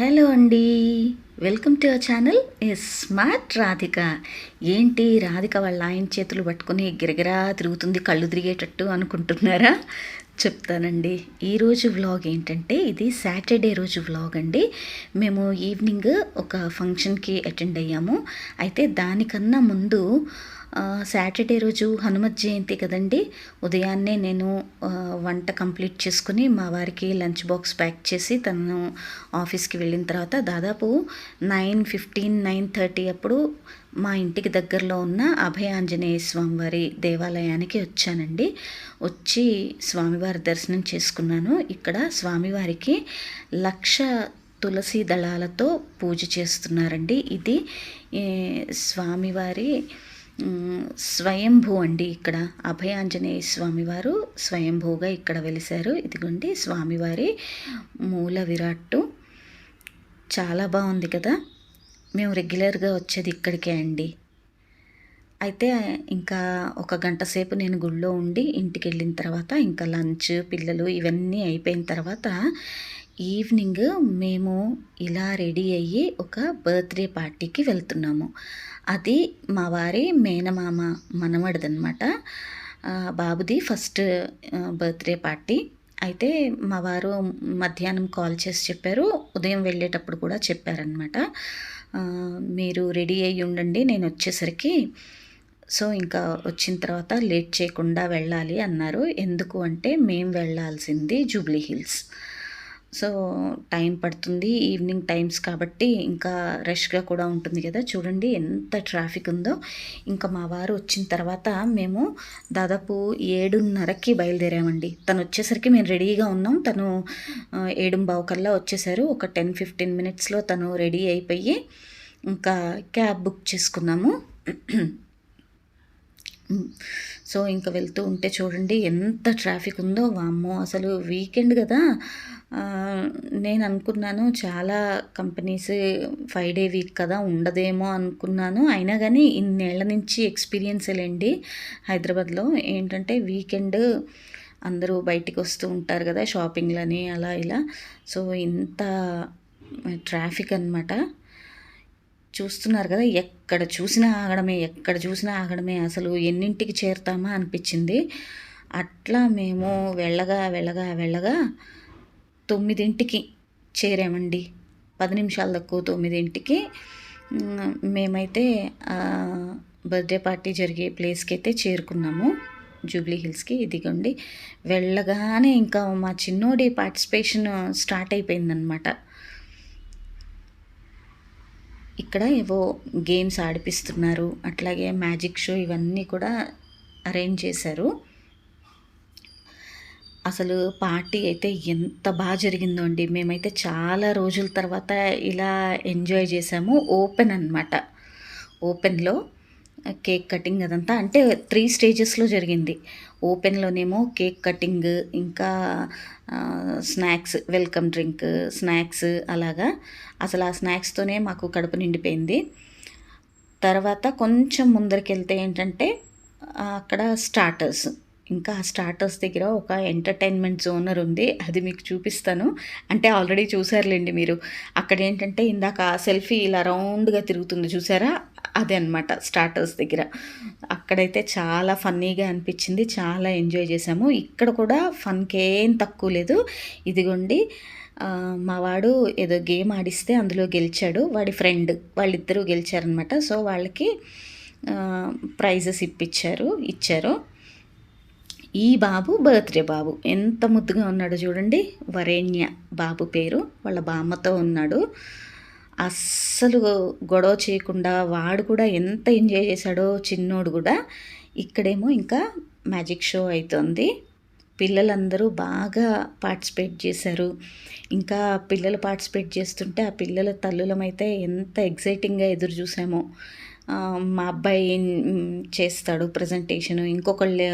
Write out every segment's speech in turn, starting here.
Hello అండి. Welcome to our channel S smart Radhika. ఏంటి రాధిక వాళ్ళ ఆయన చేతులు పట్టుకొని గిరగిరా తిరుగుతుంది కళ్ళు తిరిగేటట్టు అనుకుంటున్నారా? చెప్తానండి. ఈరోజు వ్లాగ్ ఏంటంటే ఇది సాటర్డే రోజు వ్లాగ్ అండి. మేము ఈవినింగ్ ఒక ఫంక్షన్కి అటెండ్ అయ్యాము. అయితే దానికన్నా ముందు సాటర్డే రోజు హనుమత్ జయంతి కదండి. ఉదయాన్నే నేను వంట కంప్లీట్ చేసుకుని మా వారికి లంచ్ బాక్స్ ప్యాక్ చేసి తను ఆఫీస్కి వెళ్ళిన తర్వాత దాదాపు నైన్ ఫిఫ్టీన్ నైన్ థర్టీ అప్పుడు మా ఇంటికి దగ్గరలో ఉన్న అభయ ఆంజనేయ స్వామివారి దేవాలయానికి వచ్చానండి. వచ్చి స్వామివారి దర్శనం చేసుకున్నాను. ఇక్కడ స్వామివారికి లక్ష తులసి దళాలతో పూజ చేస్తున్నారండి. ఇది స్వామివారి స్వయంభూ అండి ఇక్కడ అభయాంజనేయ స్వామివారు స్వయంభూగా ఇక్కడ వెలిశారు. ఇదిగోండి స్వామివారి మూల విరాట్టు. చాలా బాగుంది కదా. మేము రెగ్యులర్గా వచ్చేది ఇక్కడికే అండి. అయితే ఇంకా ఒక గంట సేపు నేను గుళ్ళో ఉండి ఇంటికి వెళ్ళిన తర్వాత ఇంకా లంచ్ పిల్లలు ఇవన్నీ అయిపోయిన తర్వాత ఈవినింగ్ మేము ఇలా రెడీ అయ్యి ఒక బర్త్డే పార్టీకి వెళ్తున్నాము. అది మా వారి మేనమామ మనమడిదనమాట బాబుది ఫస్ట్ బర్త్డే పార్టీ. అయితే మా వారు మధ్యాహ్నం కాల్ చేసి చెప్పారు. ఉదయం వెళ్ళేటప్పుడు కూడా చెప్పారనమాట మీరు రెడీ అయ్యి ఉండండి నేను వచ్చేసరికి సో ఇంకా వచ్చిన తర్వాత లేట్ చేయకుండా వెళ్ళాలి అన్నారు. ఎందుకు అంటే మేము వెళ్ళాల్సింది జూబ్లీ హిల్స్. సో టైం పడుతుంది ఈవినింగ్ టైమ్స్ కాబట్టి ఇంకా రష్గా కూడా ఉంటుంది కదా. చూడండి ఎంత ట్రాఫిక్ ఉందో. ఇంకా మా వారు వచ్చిన తర్వాత మేము దాదాపు ఏడున్నరకి బయలుదేరామండి. తను వచ్చేసరికి మేము రెడీగా ఉన్నాం. తను ఏడుంబావు కల్లా వచ్చేసారు. ఒక టెన్ ఫిఫ్టీన్ మినిట్స్లో తను రెడీ అయిపోయి ఇంకా క్యాబ్ బుక్ చేసుకున్నాము. సో ఇంకా వెళ్తూ ఉంటే చూడండి ఎంత ట్రాఫిక్ ఉందో. వామ్మో అసలు వీకెండ్ కదా. నేను అనుకున్నాను చాలా కంపెనీస్ ఫైవ్ డే వీక్ కదా ఉండదేమో అనుకున్నాను. అయినా కానీ ఇన్నేళ్ళ నుంచి ఎక్స్పీరియన్స్లేండి హైదరాబాద్లో. ఏంటంటే వీకెండ్ అందరూ బయటికి వస్తూ ఉంటారు కదా షాపింగ్లని అలా ఇలా. సో ఇంత ట్రాఫిక్ అన్నమాట. చూస్తున్నారు కదా ఎక్కడ చూసినా ఆగడమే ఎక్కడ చూసినా ఆగడమే. అసలు ఎన్నింటికి చేరుతామా అనిపించింది. అట్లా మేము వెళ్ళగా వెళ్ళగా వెళ్ళగా తొమ్మిదింటికి చేరామండి. పది నిమిషాలు తక్కువ తొమ్మిదింటికి. మేమైతే బర్త్డే పార్టీ జరిగే ప్లేస్కి అయితే చేరుకున్నాము. జూబ్లీ హిల్స్కి ఇదిగోండి. వెళ్ళగానే ఇంకా మా చిన్నోడి పార్టిసిపేషన్ స్టార్ట్ అయిపోయిందనమాట ఇక్కడ ఏవో గేమ్స్ ఆడిపిస్తున్నారు. అట్లాగే మ్యాజిక్ షో ఇవన్నీ కూడా అరేంజ్ చేశారు. అసలు పార్టీ అయితే ఎంత బాగా జరిగిందో అండి. మేమైతే చాలా రోజుల తర్వాత ఇలా ఎంజాయ్ చేసాము ఓపెన్ అన్నమాట. ఓపెన్లో కేక్ కటింగ్ అదంతా అంటే త్రీ స్టేజెస్లో జరిగింది. ఓపెన్లోనేమో కేక్ కటింగ్ ఇంకా స్నాక్స్ వెల్కమ్ డ్రింక్ స్నాక్స్ అలాగా. అసలు ఆ స్నాక్స్తోనే మాకు కడుపు నిండిపోయింది. తర్వాత కొంచెం ముందరికి వెళ్తే ఏంటంటే అక్కడ స్టార్టర్స్. ఇంకా ఆ స్టార్టర్స్ దగ్గర ఒక ఎంటర్టైన్మెంట్ జోనర్ ఉంది. అది మీకు చూపిస్తాను. అంటే ఆల్రెడీ చూసారులేండి మీరు. అక్కడ ఏంటంటే ఇందాక సెల్ఫీ ఇలా రౌండ్గా తిరుగుతుంది చూసారా? అదే అనమాట స్టార్టర్స్ దగ్గర. అక్కడైతే చాలా ఫన్నీగా అనిపించింది చాలా ఎంజాయ్ చేసాము. ఇక్కడ కూడా ఫన్కి ఏం తక్కువ లేదు. ఇదిగోండి మా వాడు ఏదో గేమ్ ఆడిస్తే అందులో గెలిచాడు. వాడి ఫ్రెండ్ వాళ్ళిద్దరూ గెలిచారనమాట సో వాళ్ళకి ప్రైజెస్ ఇప్పించారు ఇచ్చారు. ఈ బాబు బర్త్డే బాబు. ఎంత ముద్దుగా ఉన్నాడో చూడండి. వరేణ్య బాబు పేరు. వాళ్ళ బామ్మతో ఉన్నాడు. అస్సలు గొడవ చేయకుండా వాడు కూడా ఎంత ఎంజాయ్ చేశాడో చిన్నోడు కూడా ఇక్కడేమో ఇంకా మ్యాజిక్ షో అవుతుంది పిల్లలందరూ బాగా పార్టిసిపేట్ చేశారు. ఇంకా పిల్లలు పార్టిసిపేట్ చేస్తుంటే ఆ పిల్లల తల్లులమైతే ఎంత ఎగ్జైటింగ్గా ఎదురు చూసామో. మా అబ్బాయి ఏం చేస్తాడు ప్రజెంటేషన్ ఇంకొకళ్ళు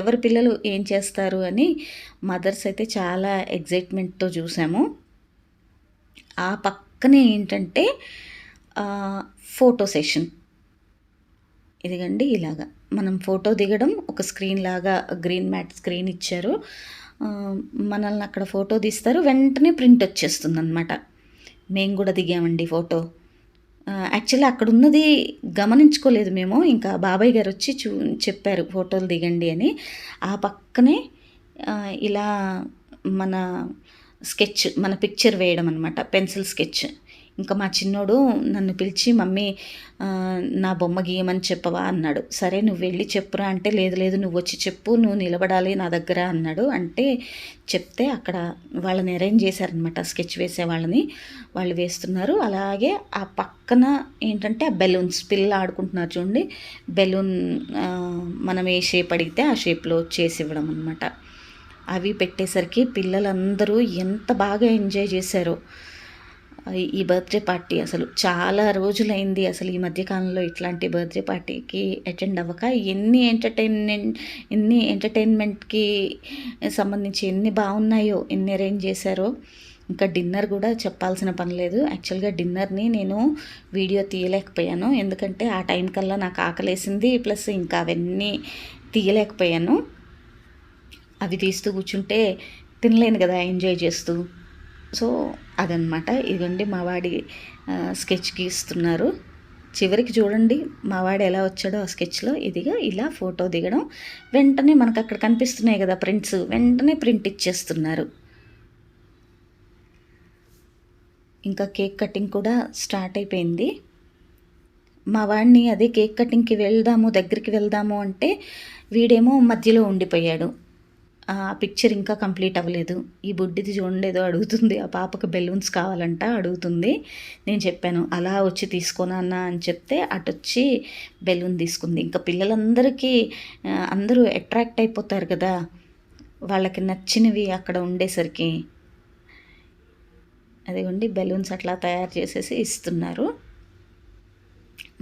ఎవరి పిల్లలు ఏం చేస్తారు అని మదర్స్ అయితే చాలా ఎగ్జైట్మెంట్తో చూసాము. ఆ పక్కనే ఏంటంటే ఫోటో సెషన్. ఇదిగండి ఇలాగా. మనం ఫోటో దిగడం ఒక స్క్రీన్ లాగా గ్రీన్ మ్యాట్ స్క్రీన్ ఇచ్చారు. మనల్ని అక్కడ ఫోటో తీస్తారు. వెంటనే ప్రింట్ వచ్చేస్తుంది అనమాట మేము కూడా దిగామండి ఫోటో. యాక్చువల్లీ అక్కడ ఉన్నది గమనించుకోలేదు మేము. ఇంకా బాబాయ్ గారు వచ్చి చూ చెప్పారు ఫోటోలు దిగండి అని. ఆ పక్కనే ఇలా మన స్కెచ్ మన పిక్చర్ వేయడం అనమాట పెన్సిల్ స్కెచ్. ఇంకా మా చిన్నోడు నన్ను పిలిచి మమ్మీ నా బొమ్మ గీయమని చెప్పవా? అన్నాడు. సరే నువ్వు వెళ్ళి చెప్పురా అంటే లేదు లేదు నువ్వు వచ్చి చెప్పు నువ్వు నిలబడాలి నా దగ్గర అన్నాడు. అంటే చెప్తే అక్కడ వాళ్ళని అరేంజ్ చేశారనమాట స్కెచ్ వేసే వాళ్ళని. వాళ్ళు వేస్తున్నారు. అలాగే ఆ పక్కన ఏంటంటే ఆ బెలూన్స్ పిల్లలు ఆడుకుంటున్నారు చూడండి. బెలూన్ మనం ఏ షేప్ అడిగితే ఆ షేప్లో చేసి ఇవ్వడం అనమాట అవి పెట్టేసరికి పిల్లలందరూ ఎంత బాగా ఎంజాయ్ చేశారో. ఈ బర్త్డే పార్టీ అసలు చాలా రోజులైంది అసలు ఈ మధ్యకాలంలో ఇట్లాంటి బర్త్డే పార్టీకి అటెండ్ అవ్వక ఎన్ని ఎంటర్టైన్మెంట్ ఎన్ని ఎంటర్టైన్మెంట్కి సంబంధించి ఎన్ని బాగున్నాయో ఎన్ని అరేంజ్ చేశారో. ఇంకా డిన్నర్ కూడా చెప్పాల్సిన పని లేదు. యాక్చువల్గా డిన్నర్ని నేను వీడియో తీయలేకపోయాను. ఎందుకంటే ఆ టైం కల్లా నాకు ఆకలేసింది. ప్లస్ ఇంకా అవన్నీ తీయలేకపోయాను. అవి తీస్తూ కూర్చుంటే తినలేను కదా ఎంజాయ్ చేస్తూ. సో అదనమాట ఇదిగోండి మా వాడి స్కెచ్ గీస్తున్నారు. చివరికి చూడండి మా వాడు ఎలా వచ్చాడో ఆ స్కెచ్లో. ఇదిగా ఇలా ఫోటో దిగడం. వెంటనే మనకు అక్కడ కనిపిస్తున్నాయి కదా ప్రింట్స్. వెంటనే ప్రింట్ ఇచ్చేస్తున్నారు. ఇంకా కేక్ కటింగ్ కూడా స్టార్ట్ అయిపోయింది. మా వాడిని అదే కేక్ కటింగ్కి వెళ్దాము దగ్గరికి వెళ్దాము అంటే వీడేమో మధ్యలో ఉండిపోయాడు. ఆ పిక్చర్ ఇంకా కంప్లీట్ అవ్వలేదు. ఈ బుడ్డిది చూడండి ఏదో అడుగుతుంది. ఆ పాపకు బెలూన్స్ కావాలంట అడుగుతుంది. నేను చెప్పాను అలా వచ్చి తీసుకోనా అని చెప్తే అటు వచ్చి బెలూన్ తీసుకుంది. ఇంకా పిల్లలందరికీ అందరూ అట్రాక్ట్ అయిపోతారు కదా. వాళ్ళకి నచ్చినవి అక్కడ ఉండేసరికి అదిగోండి బెలూన్స్ అట్లా తయారు చేసేసి ఇస్తున్నారు.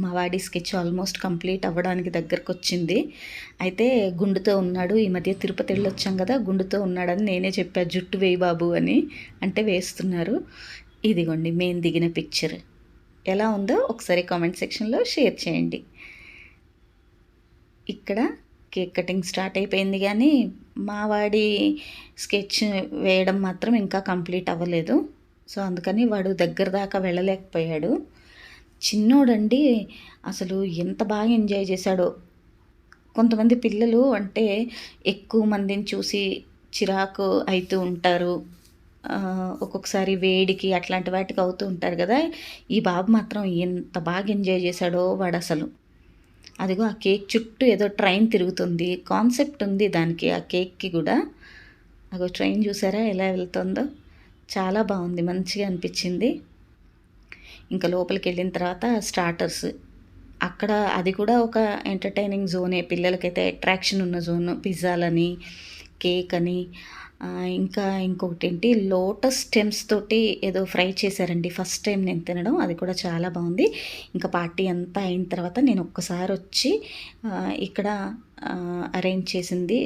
మా వాడి స్కెచ్ ఆల్మోస్ట్ కంప్లీట్ అవ్వడానికి దగ్గరకు వచ్చింది. అయితే గుండుతో ఉన్నాడు. ఈ మధ్య తిరుపతి వెళ్ళొచ్చాం కదా గుండుతో ఉన్నాడని నేనే చెప్పా జుట్టు వేయి బాబు అని. అంటే వేస్తున్నారు. ఇదిగోండి మేము దిగిన పిక్చర్. ఎలా ఉందో ఒకసారి కామెంట్ సెక్షన్లో షేర్ చేయండి. ఇక్కడ కేక్ కటింగ్ స్టార్ట్ అయిపోయింది కానీ మా వాడి స్కెచ్ వేయడం మాత్రం ఇంకా కంప్లీట్ అవ్వలేదు. సో అందుకని వాడు దగ్గర దాకా వెళ్ళలేకపోయాడు. చిన్నోడండి అసలు ఎంత బాగా ఎంజాయ్ చేశాడో. కొంతమంది పిల్లలు అంటే ఎక్కువ మందిని చూసి చిరాకు అవుతూ ఉంటారు. ఒక్కొక్కసారి వేడికి అట్లాంటి వాటికి అవుతూ ఉంటారు కదా. ఈ బాబు మాత్రం ఎంత బాగా ఎంజాయ్ చేశాడో వాడు అసలు. అదిగో ఆ కేక్ చుట్టూ ఏదో ట్రైన్ తిరుగుతుంది. కాన్సెప్ట్ ఉంది దానికి ఆ కేక్కి కూడా. అగో ట్రైన్ చూసారా ఎలా వెళ్తుందో? చాలా బాగుంది. మంచిగా అనిపించింది. ఇంకా లోపలికి వెళ్ళిన తర్వాత స్టార్టర్స్. అక్కడ అది కూడా ఒక ఎంటర్టైనింగ్ జోనే. పిల్లలకైతే అట్రాక్షన్ ఉన్న జోన్. పిజ్జాలని కేక్ అని ఇంకా ఇంకొకటి ఏంటి లోటస్ స్టెమ్స్ తోటి ఏదో ఫ్రై చేశారండి. ఫస్ట్ టైం నేను తినడం. అది కూడా చాలా బాగుంది. ఇంకా పార్టీ అంతా అయిన తర్వాత నేను ఒక్కసారి వచ్చి ఇక్కడ అరేంజ్ చేసింది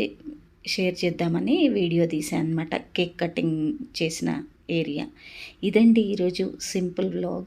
షేర్ చేద్దామని వీడియో తీసాను అనమాట కేక్ కటింగ్ చేసిన ఏరియా. ఇదండి ఈరోజు simple vlog.